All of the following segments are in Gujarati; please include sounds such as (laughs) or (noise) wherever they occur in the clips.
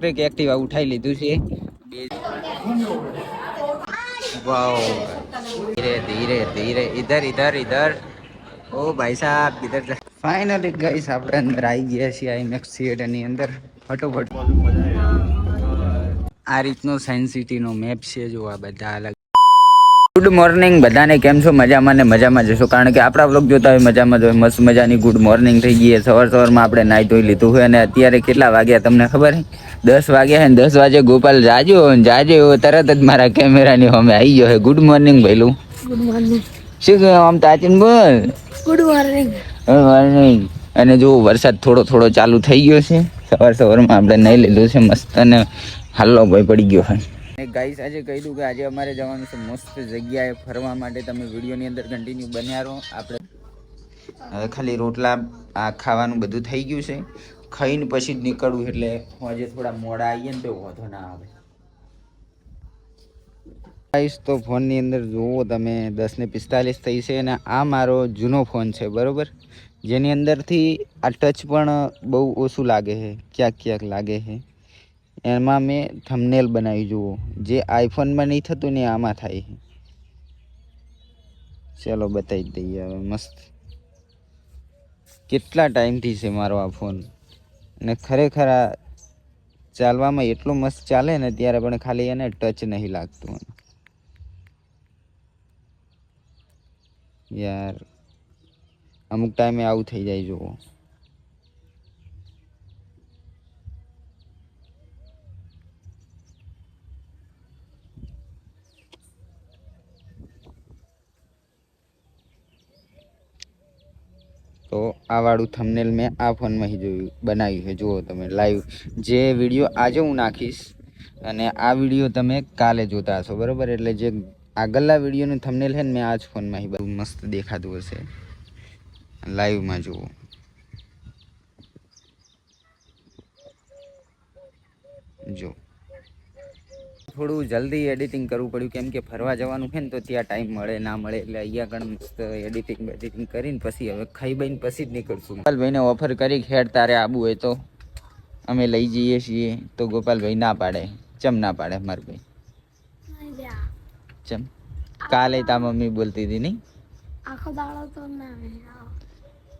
ઇલેક્ટ્રિક એક્ટિવા ઉઠાઈ લીધું છે. વાવ ધીરે ધીરે ધીરે. ઇધર ઇધર ઇધર. ઓ ભાઈ સાહેબ, ઇધર ફાઇનલી ગઈસ આપણે અંદર આવી ગયા છીએ આઈમેક્સ થિયેટરની અંદર. ફટોફટ. આ રીતનો સાયન્સ સિટીનો મેપ છે, જો આ બધા અલગ ગુડ મોર્નિંગ બધાને કેમ છો? મજામાં ને મજામાં જશો કારણ કે આપણા વ્લોગ જોતા હોય મજામાં જોઈએ મસ્ત મજાની ગુડ મોર્નિંગ થઈ ગઈ સવાર સવારમાં આપણે નાહી ધોઈ લીધું હોય અને અત્યારે કેટલા વાગ્યા તમને ખબર છે? દસ વાગ્યા છે દસ વાગે ગોપાલ જાજો જાજો તરત જ મારા કેમેરાની અમે આવી ગયો છે. ગુડ મોર્નિંગ ભૈલું. ગુડ મોર્નિંગ શું કહ્યું આમ તાચીન બોલ? ગુડ મોર્નિંગ ગુડ મોર્નિંગ અને જો વરસાદ થોડો થોડો ચાલુ થઈ ગયો છે. સવાર સવારમાં આપણે નહીં લીધું છે મસ્ત અને હાલો ભાઈ પડી ગયો હોય ગાઈસ આજે કહી દઉં કે આજે અમારે જવાનું છે મસ્ત જગ્યાએ ફરવા માટે. તમે વિડીયોની અંદર કન્ટિન્યુ બન્યા રહો. આપણે હવે ખાલી રોટલા, આ ખાવાનું બધું થઈ ગયું છે. ખાઈને પછી જ નીકળવું એટલે આજે થોડા મોડા આવીએ ને તો વાંધો ના આવે. ગાઈસ તો ફોનની અંદર જુઓ તમે, દસ ને પિસ્તાલીસ થઈ છે અને આ મારો જૂનો ફોન છે, બરોબર? જેની અંદરથી આ ટચ પણ બહુ ઓછું લાગે છે, ક્યાંક ક્યાંક લાગે છે. એમાં મેં થમનેલ બનાવી જુઓ. જે આઈફોનમાં નહીં થતું ને આમાં થાય ચલો બતાવી દઈએ હવે, મસ્ત. કેટલા ટાઈમથી છે મારો આ ફોન? અને ખરેખર આ ચાલવામાં એટલો મસ્ત ચાલે ને ત્યારે પણ ખાલી એને ટચ નહીં લાગતું યાર, અમુક ટાઈમે આવું થઈ જાય, જુઓ તો આ વાળું થમનેલ મેં આ ફોનમાં જોયું બનાવ્યું છે. જુઓ તમે લાઈવ જે વીડિયો આજે હું નાખીશ અને આ વીડિયો તમે કાલે જોતા હશો, બરાબર? એટલે જે આગળના વિડીયોનું થમનેલ છે ને, મેં આ જ ફોનમાં બહુ મસ્ત દેખાતું હશે. લાઈવમાં જુઓ. જો. થોડું જલ્દી એડિટિંગ કરવું પડ્યું. કેમ કે ફરવા જવાનું છે ને તો ત્યાં ટાઈમ મળે ના મળે એટલે અહીંયા આગળ મસ્ત એડિટિંગ એડિટિંગ કરીને પછી હવે ખાઈ બઈને પછી જ નીકળશું. ગોપાલભાઈને ઓફર કરી ખેડ તારે આબુ હોય તો. અમે લઈ જઈએ છીએ તો ગોપાલભાઈ ના પાડે ચમ ના પાડે મારા ભાઈ? ચમ. કાલે તા મમ્મી બોલતી હતી નહીં? આખો દાડો તો ના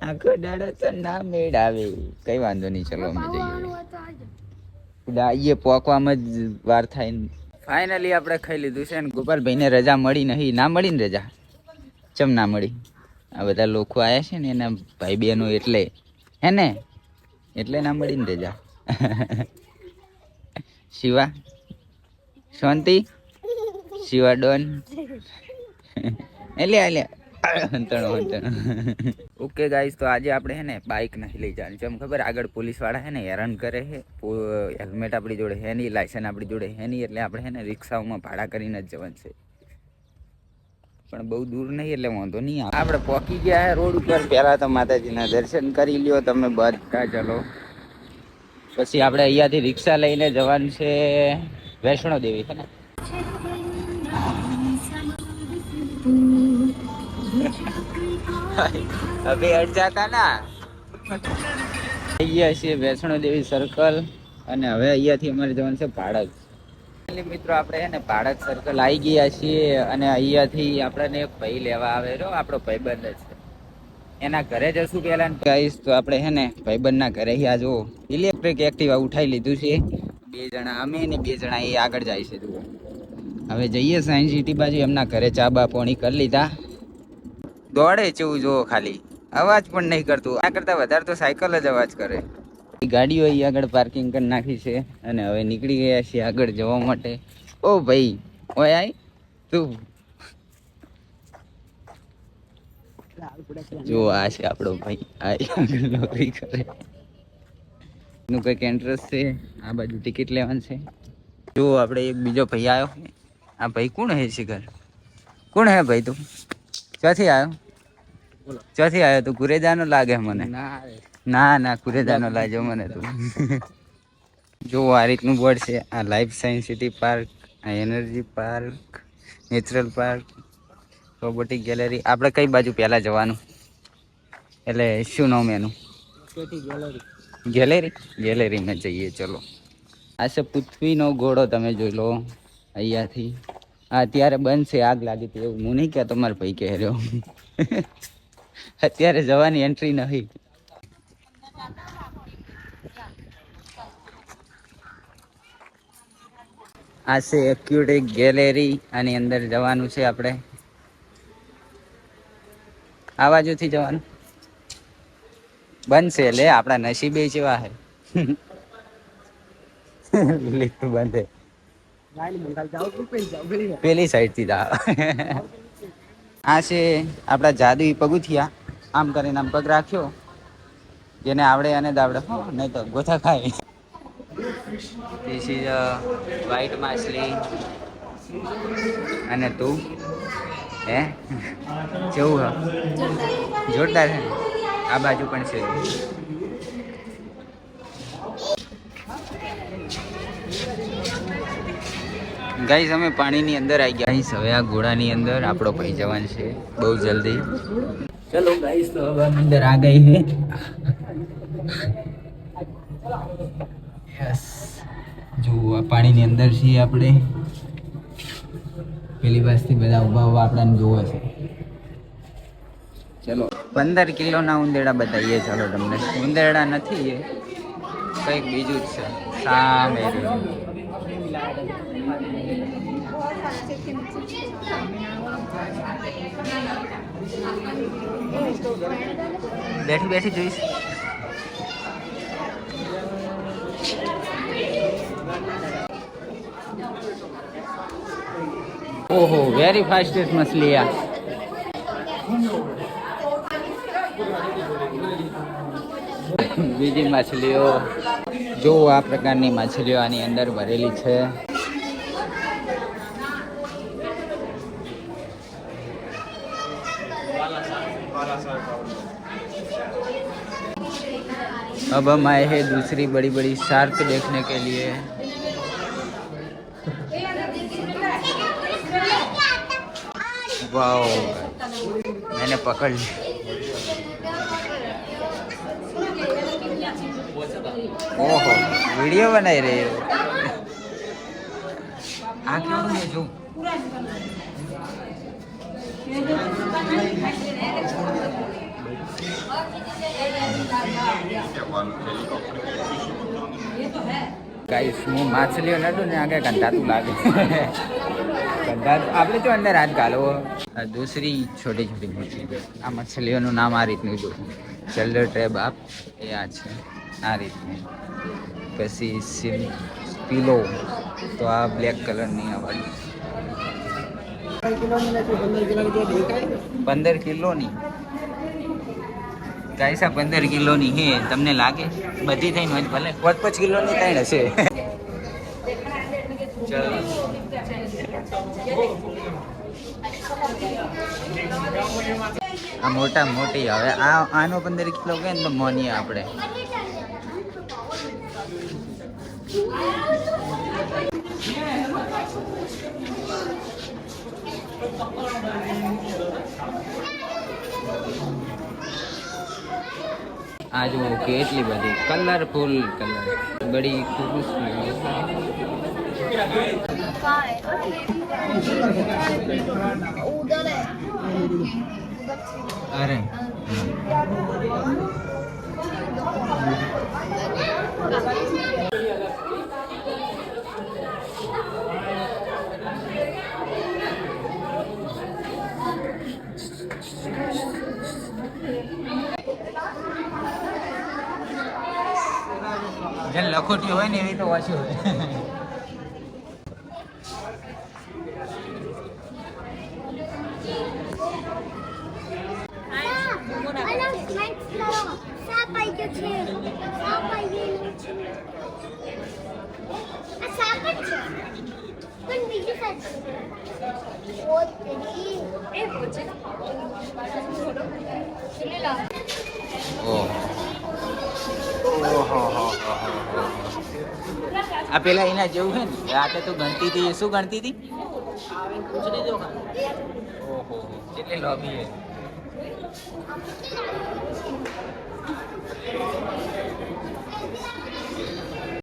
આખો દાડો તો ના કઈ વાંધો નહીં ચલો અમે જઈએ. ડાઈએ પોકવામાં જ વાર થાય ફાઇનલી આપણે ખાઈ લીધું છે ને ગોપાલભાઈને રજા મળી નહીં. ના મળી ને રજા? ચમ ના મળી? આ બધા લોકો આવ્યા છે ને એના ભાઈ બહેનો એટલે. હે ને? એટલે ના મળી ને રજા. (laughs) શિવા? શાંતિ? શિવા ડોન? (laughs) એટલે એટલે. (laughs) ઓકે ગાઈસ તો આજે આપણે હે ને બાઇક નહીં લઈ જવાની. જેમ ખબર? આગળ પોલીસવાળા હે ને હેરાન કરે છે. હેલ્મેટ આપણી જોડે હે નહીં લાયસન્સ આપણી જોડે હે નહીં, એટલે આપણે હે ને રિક્ષાઓમાં ભાડા કરીને જ જવાનું છે. પણ બહુ દૂર નહીં, એટલે વાંધો નહીં આપણે પહોંચી ગયા રોડ ઉપર. પહેલા તો માતાજીના દર્શન કરી લ્યો તમે બધા ચલો. પછી આપણે અહીંયાથી રિક્ષા લઈને જવાનું છે વૈષ્ણો દેવી છે ને? અભી હટ જાતા ના અહીંયા છે વૈષ્ણો દેવી સર્કલ અને હવે અહીંયાથી અમારે જવાનું છે ભાડક. મિત્રો, આપણે છે ને ભાડક સર્કલ આવી ગયા છીએ અને અહીંયાથી આપણને એક ભાઈ લેવા આવે રહ્યો આપણો ભાઈબંધ છે. એના ઘરે જશું પહેલા ગાઈશ તો આપણે છે ને ભાઈબંધના ઘરે આ જુઓ. ઇલેક્ટ્રિક એક્ટિવા ઉઠાઈ લીધું છે. બે જણા અમે ને બે જણા એ આગળ જાય છે, જુઓ. હવે જઈએ સાયન્સ સિટી બાજુ. એમના ઘરે ચા બા પોણી કરી લીધા. દોડે જેવું જુઓ ખાલી. અવાજ પણ નહીં કરતું. આ કરતાં વધારે તો સાયકલ જ અવાજ કરે. ગાડીઓ અહીં આગળ પાર્કિંગ કરી નાખી છે અને હવે નીકળી ગયા છીએ આગળ જવા માટે. ઓ ભાઈ, ઓય આય, તું. જો આ છે આપણો ભાઈ. આ નોકરી કરે. નું કંઈક એન્ટ્રસ છે. આ બાજુ ટિકિટ લેવાની છે. જો આપણે એક બીજો ભાઈ આવ્યો. આ ભાઈ કોણ હે શિખર? કોણ હે ભાઈ તું? ક્યાંથી આવ્યો ક્યાંથી આવ્યો તું કુરેજાનો લાગે મને. ના ના કુરેજાનો લાગ્યો મને તું. જો આ રીતનું બોર્ડ છે. આ લાઈફ સાયન્સ સિટી પાર્ક આ energy park natural park robotic gallery આપણે કઈ બાજુ પહેલાં જવાનું? એટલે શું નામ એનું? ગેલેરી ગેલેરીમાં જઈએ ચલો. આ છે પૃથ્વીનો ઘોડો તમે જોઈ લો. અહીંયાથી. અત્યારે બંધ છે આગ લાગી હતી એવું. હું નહીં કહેતો, મારા ભાઈ કહે રહ્યો. અત્યારે જવાની એન્ટ્રી નથી. આ છે એક્યુટિક ગેલેરી, આની અંદર જવાનું છે આપણે. આ બાજુથી જવાનું. બંધ છે એટલે આપણા નસીબે જેવા હે. (laughs) લિફ્ટ બંધ. છે પેલી સાઈડથી જા. આ છે આપણા જાદુઈ પગુથિયા. આમ કરીને આમ પગ રાખ્યો. જેને આવડે અને દાવડે, હો, નહીં તો ગોથા ખાય. ધીસ ઇઝ વ્હાઈટ માછલી. અને તું? હે? (laughs) જેવું જોરદાર છે. આ બાજુ પણ છે. ગાઈસ, અમે પાણીની અંદર આવી ગયા. ગાઈસ, હવે આ ઘોડાની અંદર આપણો ભાઈ જવાન છે. બહુ જલ્દી. ચલો ગાઈસ, તો હવે અંદર આ ગઈ હે યસ જો, આ પાણીની અંદર છીએ આપણે. પેલી બાજુથી બધા ઊભા ઊભા આપણને જોવે છે. ચલો. પંદર કિલોના ઉંદેડા બતાવીએ. ચાલો તમને. ઉંદેડા નથી એ. કંઈક બીજું જ છે. સામે બેઠી બેઠી જોઈશ. ઓહો વેરી ફાસ્ટેસ્ટ મછલી આ. બીજી માછલીઓ. જો આ પ્રકારની માછલીઓ આની અંદર ભરેલી છે. अब हम आए हैं दूसरी बड़ी बड़ी शार्क देखने के लिए वाओ मैंने पकड़ ली ઓહો વિડીયો બનાવી રહ્યો આ કેવું છે જો ગાઈસ હું માછલીઓ નતું ને આગળ ગંધાતું લાગે. કંટાતું આપણે તો અંદર હાથ ગાલો દૂસરી છોટી છોટી મછલી આ મછલીઓનું નામ આ રીતનું જો ચલ્ડર ટ્રેબ આપ. એ આ છે. આ રીતનું. પછી સિમ પીલો. તો આ બ્લેક કલરની આ વાળી. પંદર કિલોની આ પંદર કિલોની હે, તમને લાગે? બધી થઈને હોય ભલે. પાંચ પાંચ કિલોની ત્રણ હશે. આ મોટા મોટી હવે આ આનો પંદર કિલો કે ને તો મોનીએ આપણે. આ જો કેટલી બધી કલરફુલ કલર બડી ખુશ અરે. જે લખોટી હોય ને એવી તો ઓછી હોય. અલા આ પેલા એના જેવું છે ને રાતે તું ગણતી હતી એ શું ગણતી હતી ઓહો કેટલી લોબી છે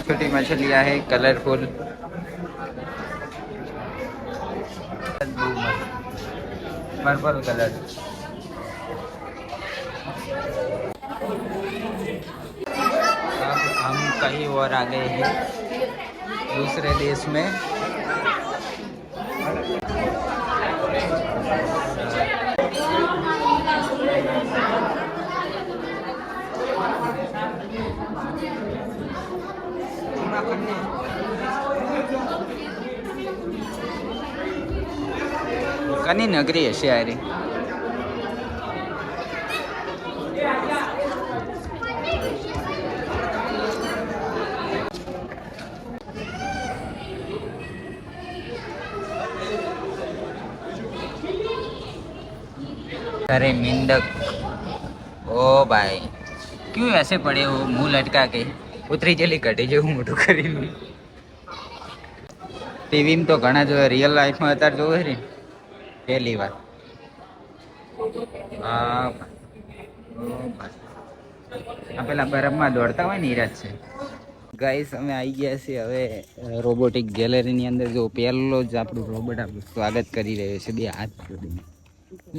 छोटी मछलियाँ है कलरफुल पर्पल कलर अब हम कहीं और आ गए हैं दूसरे देश में કની નગરી હશે યારી અરે મિંડક. ઓ ભાઈ. ક્યું એસે પડે હો મૂ લટકા કે? ઉતરી જલી કઢી જેવું મોટું કરી ટીવીમાં તો ઘણા જોવે રિયલ લાઈફમાં અત્યારે જોવે રે પહેલી વાર. હા. પેલા બરફમાં દોડતા હોય ને ઈરાજ છે. ગાઈસ, અમે આવી ગયા છીએ હવે રોબોટિક ગેલેરીની અંદર. જો પહેલો જ આપણું રોબોટ આપણું સ્વાગત કરી રહ્યો છે બે હાથ જોડીને.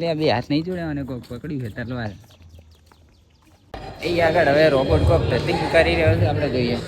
આ બે હાથ નહીં જોડાવાને, કોક પકડ્યું છે, તલવાર. એ આગળ હવે રોબોટ કોક ટેસ્ટિંગ કરી રહ્યો છે, આપણે જોઈએ.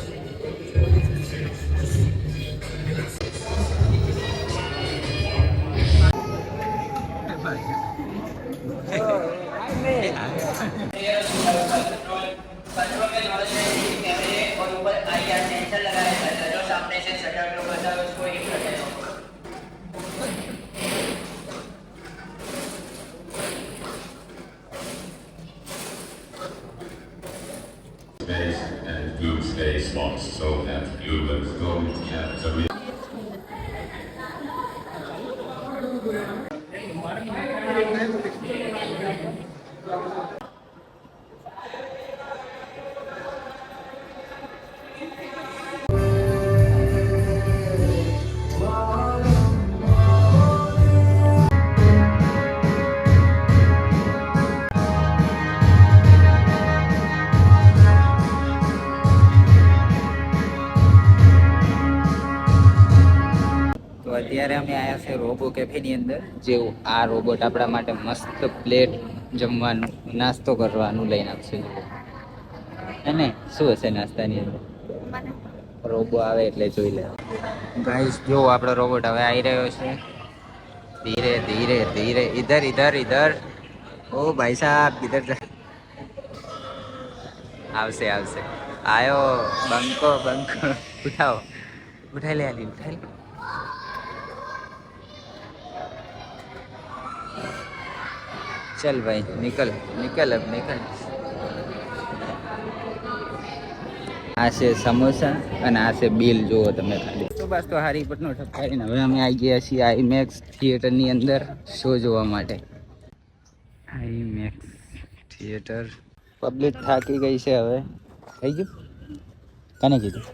કેફેની અંદર જેવું આ રોબોટ આપણા માટે મસ્ત પ્લેટ જમવાનું, નાસ્તો કરવાનું લઈને આપશે અને શું હશે નાસ્તાની અંદર? રોબો આવે એટલે જોઈ લે. ગાઈસ જો આપણો રોબોટ હવે આવી રહ્યો છે. ધીરે ધીરે ધીરે. ઇધર ઇધર ઇધર ઓ ભાઈ સાહેબ ઇધર આવશે આવશે. આયો, બંકો બંકો. ઉઠાવો. ઉઠાઈ લે, આલી, ઉઠાઈ લે. चल भाई निकल निकल अब निकल આ છે સમોસા અને આ છે બિલ જુઓ તમે ખાલી તો બસ તો હારીપટનો ઠપકારીને હવે અમે આવી ગયા છીએ આઈમેક્સ થિયેટરની અંદર શો જોવા માટે આઈમેક્સ થિયેટર પબ્લિક થાકી ગઈ છે હવે થઈ ગયું કને કીધું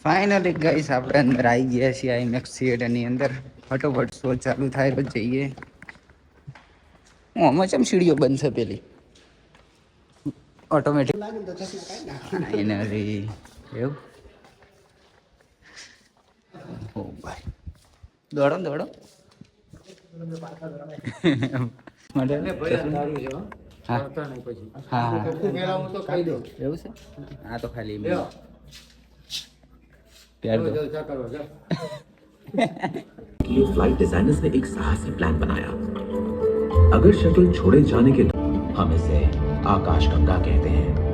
ફાઇનલી ગઈસ આપણે અંદર આવી ગયા છીએ આઈમેક્સ થિયેટરની અંદર ફટોફટ શો ચાલુ થાય તો જઈએ હું આમાં ચમ સીડીઓ બંધ છે પેલી ઓટોમેટિક ફાઇનલી એવું ઓ ભાઈ દોડો ને દોડો માટે હા હા હા એવું છે હા તો ખાલી પ્યાર દો लिए फ्लाइट डिजाइनर्स ने एक साहसी प्लान बनाया अगर शटल छोड़े जाने के हम इसे आकाश गंगा कहते हैं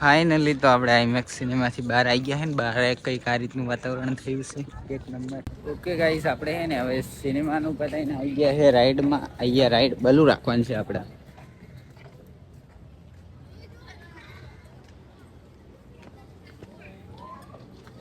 ફાઇનલી તો આપણે આઈમેક્સ સિનેમાથી બહાર આવી ગયા છે ને બહાર કંઈક આ રીતનું વાતાવરણ થયું છે એક નંબર ઓકે ગાઈસ આપણે છે ને હવે સિનેમાનું પતાવીને આવી ગયા છે રાઈડમાં અહીંયા રાઈડ બલું રાખવાનું છે આપણે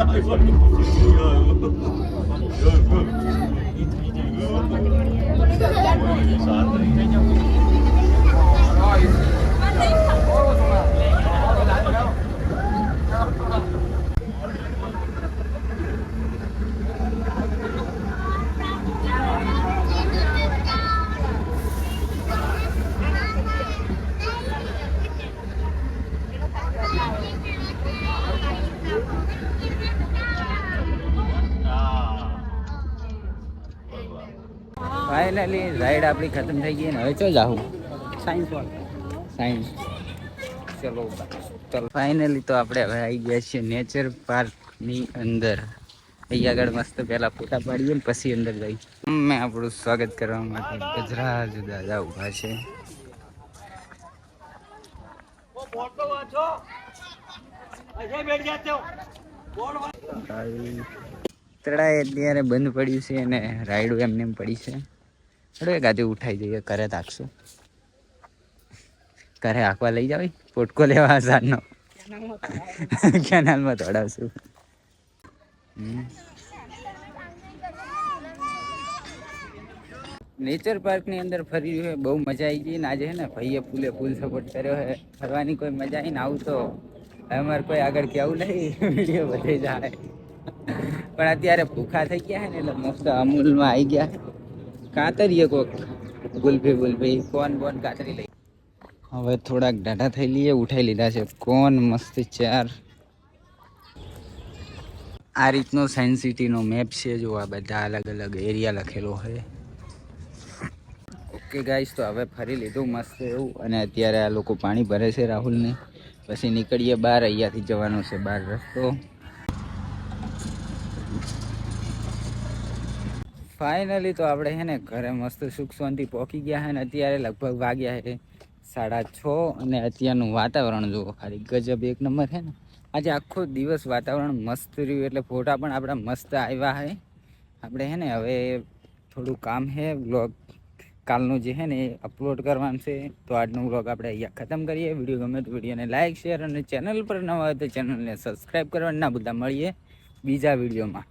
ai vai não Thank you. Finally ride આપણી ખતમ થઈ ગઈ ને હવે ચો જાઉં સાયન્સ સાયન્સ ચલો ચલો. ફાઇનલી તો આપણે હવે આવી ગયા છીએ નેચર પાર્કની અંદર. અહીં આગળ મસ્ત પહેલાં ફોટા પાડીએ ને પછી અંદર જઈ મેં આપણું સ્વાગત કરવા માટે ગજરાજ દાદા ઊભા છે. તળાએ અત્યારે બંધ પડ્યું છે અને રાઈડો એમને એમ પડી છે. ચડો એક આજે ઉઠાઈ જઈએ, ઘરે રાખશું. ઘરે આખવા લઈ જાવ પોટકો લેવા સારનો કેનાલમાં તોડાવશું નેચર પાર્કની અંદર ફરી છે બહુ મજા આવી ગઈ ને આજે ને ભાઈએ ફૂલે ફૂલ સપોર્ટ કર્યો છે ફરવાની કોઈ મજા આવી ને આવું તો અમારે કોઈ આગળ કેવું નહીં, વીડિયો બધે જાય. પણ અત્યારે ભૂખા થઈ ગયા છે ને એટલે મસ્ત અમૂલમાં આવી ગયા કાતરીએ કોક? ગુલફી ગુલફી કોન બોન કાતરી લઈ? હવે થોડાક ડાઢા થઈ લઈએ ઉઠાઈ લીધા છે. કોન મસ્ત ચાર? આ રીતનો સાયન્સ સિટીનો મેપ છે. જો આ બધા અલગ અલગ એરિયા લખેલો છે. ઓકે ગાઈસ તો હવે ફરી લીધું મસ્ત એવું. અને અત્યારે આ લોકો પાણી ભરે છે રાહુલને. પછી નીકળીએ બહાર. અહીંયાથી જવાનો છે બહાર રસ્તો. ફાઇનલી તો આપણે છે ને ઘરે મસ્ત સુખ શાંતિ પહોંચી ગયા છે ને અત્યારે લગભગ વાગ્યા છે સાડા છ અને અત્યારનું વાતાવરણ જુઓ, ખાલી ગજબ એક નંબર છે ને. આજે આખો દિવસ વાતાવરણ મસ્ત રહ્યું, એટલે ફોટા પણ આપણા મસ્ત આવ્યા છે. આપણે છે ને હવે થોડું કામ છે બ્લોગ કાલનું જે છે ને એ અપલોડ કરવાનું છે. તો આજનું બ્લોગ આપણે અહીંયા ખતમ કરીએ. વીડિયો ગમે તો વિડીયોને લાઇક શેર અને ચેનલ પર નવા હોય તો ચેનલને સબસ્ક્રાઈબ કરવાનું ના બધા મળીએ બીજા વિડીયોમાં.